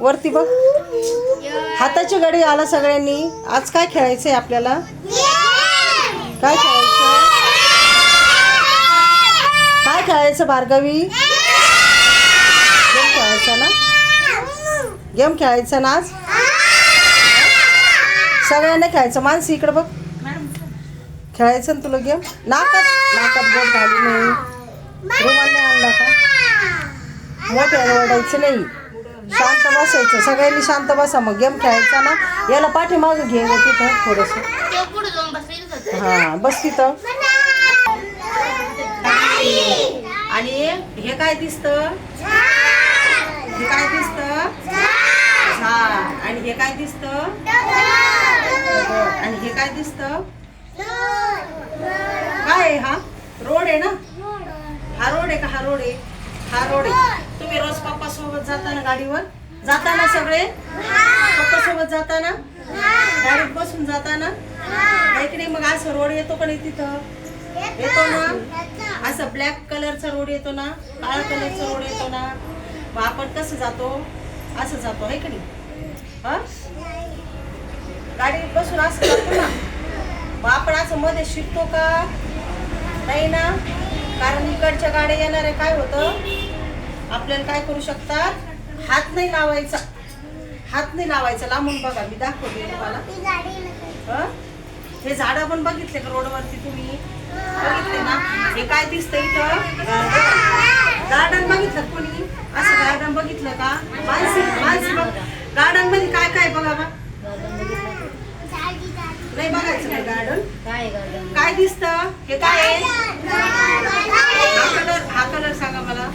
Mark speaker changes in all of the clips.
Speaker 1: वरती बघ. हाताची गडी आला सगळ्यांनी. आज काय खेळायचंय आपल्याला? काय खेळायचं काय खेळायचं भार्गवी? गेम खेळायचा ना? गेम खेळायचा ना आज? सगळ्यांना खेळायचं. मानसी इकडे बघ. खेळायचं ना तुला गेम नाकात नाकात बोट घालू नाही रुमाल नाही आणला का? मोठ्याने ओरडायचं नाही. शांत बसायचं. सगळ्यांनी शांत बसा मग. गेम खेळायचा ना. याला पाठीमागं घे ग तिथं थोडंसं. हा बस तिथं. आणि हे काय दिसतं? हे काय दिसतं? झाड आणि हे काय दिसतं? आणि हे काय दिसतं? काय आहे हा? रोड आहे ना? हा रोड आहे का? हा रोड आहे. हा रोड आहे. तुम्ही रोज पप्पा सोबत जाताना गाडीवर? जाताना सगळे? पप्पा सोबत जाताना? गाडीत बसून जाताना? नाही मग असं रोड येतो का नाही तिथं? येतो ना? असं ब्लॅक कलरचा रोड येतो ना? काळा कलरचा रोड येतो ना? मग आपण कसं जातो? असं जातो आहे का नाही? हा? गाडीत बसून असं जातो ना? मग आपण असं मध्ये शिकतो का? नाही ना? कारण इकडच्या गाड्या येणारे काय होतं? आपल्याला काय करू शकतात? हात नाही लावायचा. हात नाही लावायचा. लांबून बघा मी दाखवते तुम्हाला. हं? हे झाडं पण बघितले का रोडवरती तुम्ही? बघितले ना? हे काय दिसतं इथं? गार्डन बघितलं कोणी? असं गार्डन बघितलं का? मानसी मानसी बघ. गार्डनमध्ये काय काय बघा बा. नाही बघायचं नाही गार्डन?
Speaker 2: काय गार्डन?
Speaker 1: काय दिसतं? हे काय आहे? हा कलर हा कलर सांगा मला.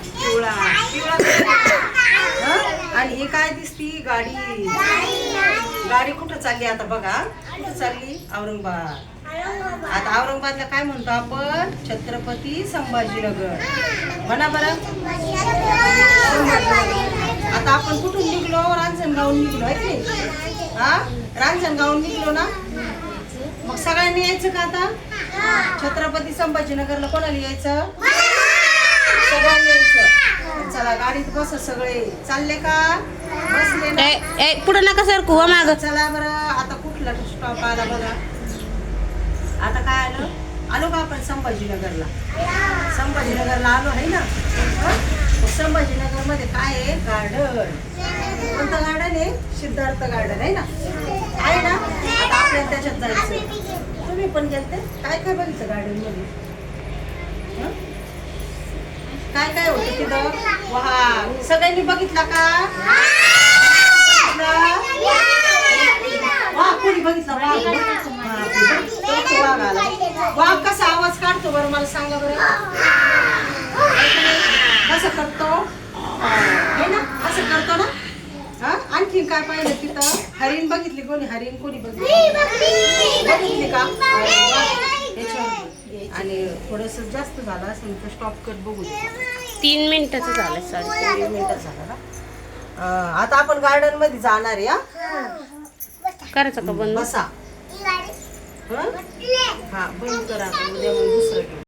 Speaker 1: आणि ही काय दिसती? गाडी. गाडी कुठं चालली आता बघा. कुठं चालली? औरंगाबाद. आता औरंगाबादला काय म्हणतो आपण? छत्रपती संभाजीनगर. म्हणा बरं. आता आपण कुठून निघलो? रांजणगावून निघलो आहे की हा? रांजणगावून निघलो ना? मग सगळ्यांनी यायचं का आता? छत्रपती संभाजीनगरला कोणाला यायचं? सगळ्यांनी यायचं. चला गाडीत बस सगळे. चालले का? बसले ना?
Speaker 2: पुढे नका सर कुवा माग.
Speaker 1: चला बरं आता कुठला स्टॉप आला बघा. आता काय आलं? आलो का आपण संभाजीनगरला? संभाजीनगरला आलो आहे ना? हं? मग संभाजीनगरमध्ये काय आहे? गार्डन. कोणतं गार्डन आहे? सिद्धार्थ गार्डन आहे ना? आहे ना? आता आपल्याला त्याच्यात जायचं तुम्ही पण गेलते? काय काय बघितलं गार्डनमध्ये हं? काय काय होतं तिथं? वा सगळ्यांनी बघितला का? वाघ कोणी बघितला? वाघ वाघ आला वाघ कसा आवाज काढतो बरं मला सांगा बरं. कसं करतो. हे ना असं करतो ना. हा आणखीन काय पाहिलं तिथं? हरिण बघितली कोणी? हरिण कोणी बघितली? बघितली का? आणि थोडस जास्त झालं असेल तर स्टॉप कर बघू
Speaker 2: तीन मिनिटाचं झालं सर
Speaker 1: तीन मिनिटं झालं ना? अं, आता आपण गार्डनमध्ये जाणार आहे हा?
Speaker 2: करायचं का बंद?
Speaker 1: बसा. हं? हा बंद करा आता उद्या मग दुसरं घेऊ.